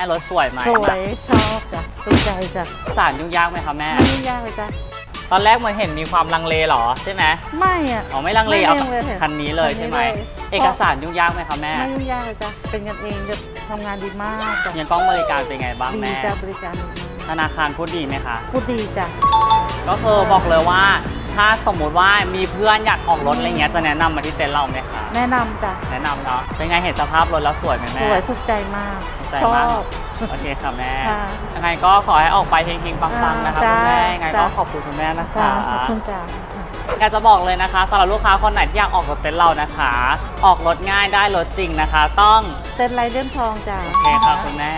ม่รถสวยไหมสวยชอบจ้ะถูกใจจ้ะสารยุ่งยากไหมคะแม่ไม่ยุ่งยากเลยจ้ะตอนแรกเหมือนเห็นมีความลังเลเหรอใช่ไหมไม่อะอ๋อไม่ลังเลไม่เอาลังเลค่ะคันนี้เลยคันนี้ใช่ไหมเลยเอกสารยุ่งยากไหมคะแม่ไม่ยุ่งยากเลยจ้ะเป็นกันเองจะทำงานดีมากจ้ะยังต้องบริการเป็นไงบ้างดีแม่จ้ะบริการดีมากธนาคารพูดดีไหมคะพูดดีจ้ะก็คือบอกเลยว่าถ้าสมมุติว่ามีเพื่อนอยากออกรถอะไรเงี้ยจะแนะนำมาที่เต็นท์เราไหมคะแนะนำจ้ะแนะนำเนาะเป็นไงเห็นสภาพรถแล้วสวยไหมสแม่วยถูกใจมากถูก ใจชอมากบ โอเคค่ะแม่ค่ะยังไงก็ขอให้ออกไปเฮงๆปังๆนะคะจ้าคุณแม่ยังไงก็จ้า ขอบคุณคุณแม่นะจ้ะคะ ขอบคุณจ้ะอยากจะบอกเลยนะคะสำหรับลูกค้าคนไหนที่อยากออกรถเต็นท์เรานะคะ ออกรถง่ายได้รถจริงนะคะ ต้องเต้นไรเลื่อนทองจ้ะโอเคค่ะคุณแม่